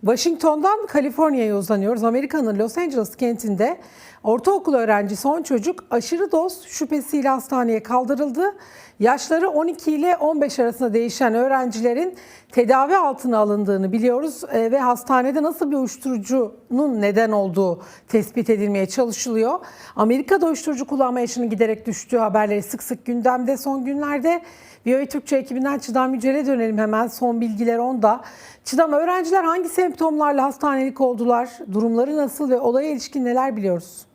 Washington'dan Kaliforniya'ya uzanıyoruz. Amerika'nın Los Angeles kentinde ortaokul öğrencisi 10 çocuk aşırı doz şüphesiyle hastaneye kaldırıldı. Yaşları 12 ile 15 arasında değişen öğrencilerin tedavi altına alındığını biliyoruz Ee, ve hastanede nasıl bir uyuşturucunun neden olduğu tespit edilmeye çalışılıyor. Amerika'da uyuşturucu kullanma yaşının giderek düştüğü haberleri sık sık gündemde son günlerde. VOA Türkçe ekibinden Çiğdem Yücel'e dönelim hemen. Son bilgiler onda. Çiğdem öğrenciler hangi semptomlarla hastanelik oldular? Durumları nasıl ve olaya ilişkin neler biliyoruz?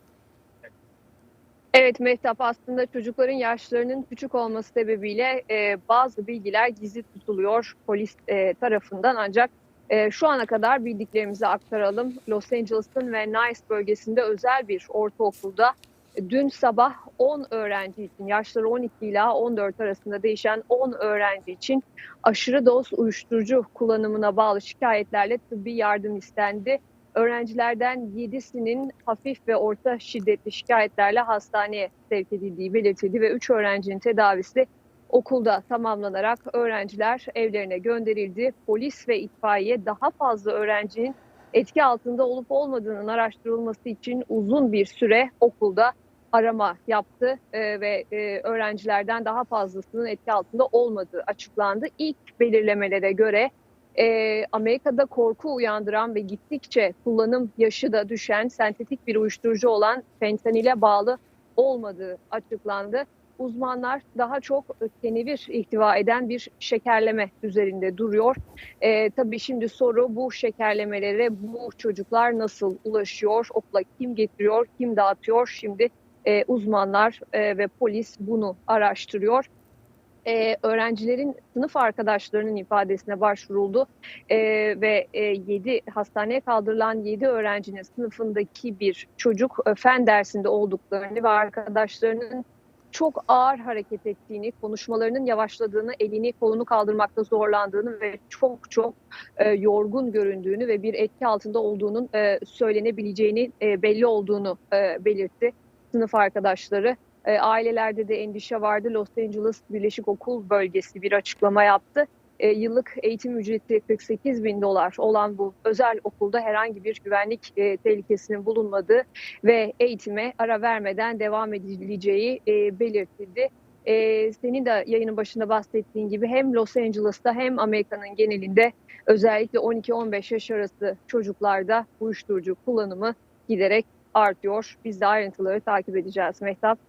Evet Mehtap aslında çocukların yaşlarının küçük olması sebebiyle e, bazı bilgiler gizli tutuluyor polis e, tarafından ancak e, şu ana kadar bildiklerimizi aktaralım. Los Angeles'ın ve Nice bölgesinde özel bir ortaokulda dün sabah 10 öğrenci için yaşları 12 ila 14 arasında değişen 10 öğrenci için aşırı doz uyuşturucu kullanımına bağlı şikayetlerle tıbbi yardım istendi öğrencilerden 7'sinin hafif ve orta şiddetli şikayetlerle hastaneye sevk edildiği belirtildi ve 3 öğrencinin tedavisi okulda tamamlanarak öğrenciler evlerine gönderildi. Polis ve itfaiye daha fazla öğrencinin etki altında olup olmadığının araştırılması için uzun bir süre okulda arama yaptı e, ve e, öğrencilerden daha fazlasının etki altında olmadığı açıklandı. İlk belirlemelere göre e, Amerika'da korku uyandıran ve gittikçe kullanım yaşı da düşen sentetik bir uyuşturucu olan fentanile bağlı olmadığı açıklandı. Uzmanlar daha çok kenevir ihtiva eden bir şekerleme üzerinde duruyor. E, tabii şimdi soru bu şekerlemelere bu çocuklar nasıl ulaşıyor? Okula kim getiriyor, kim dağıtıyor? Şimdi e, uzmanlar e, ve polis bunu araştırıyor. E, öğrencilerin sınıf arkadaşlarının ifadesine başvuruldu. E, ve e, 7 hastaneye kaldırılan 7 öğrencinin sınıfındaki bir çocuk e, fen dersinde olduklarını ve arkadaşlarının çok ağır hareket ettiğini, konuşmalarının yavaşladığını, elini kolunu kaldırmakta zorlandığını ve çok çok e, yorgun göründüğünü ve bir etki altında olduğunun e, söylenebileceğini e, belli olduğunu e, belirtti sınıf arkadaşları. E, ailelerde de endişe vardı. Los Angeles Birleşik Okul Bölgesi bir açıklama yaptı. E, yıllık eğitim ücreti 48 bin dolar olan bu özel okulda herhangi bir güvenlik e, tehlikesinin bulunmadığı ve eğitime ara vermeden devam edileceği e, belirtildi. E, senin de yayının başında bahsettiğin gibi hem Los Angeles'ta hem Amerika'nın genelinde özellikle 12-15 yaş arası çocuklarda uyuşturucu kullanımı giderek artıyor. Biz de ayrıntıları takip edeceğiz Mehtap.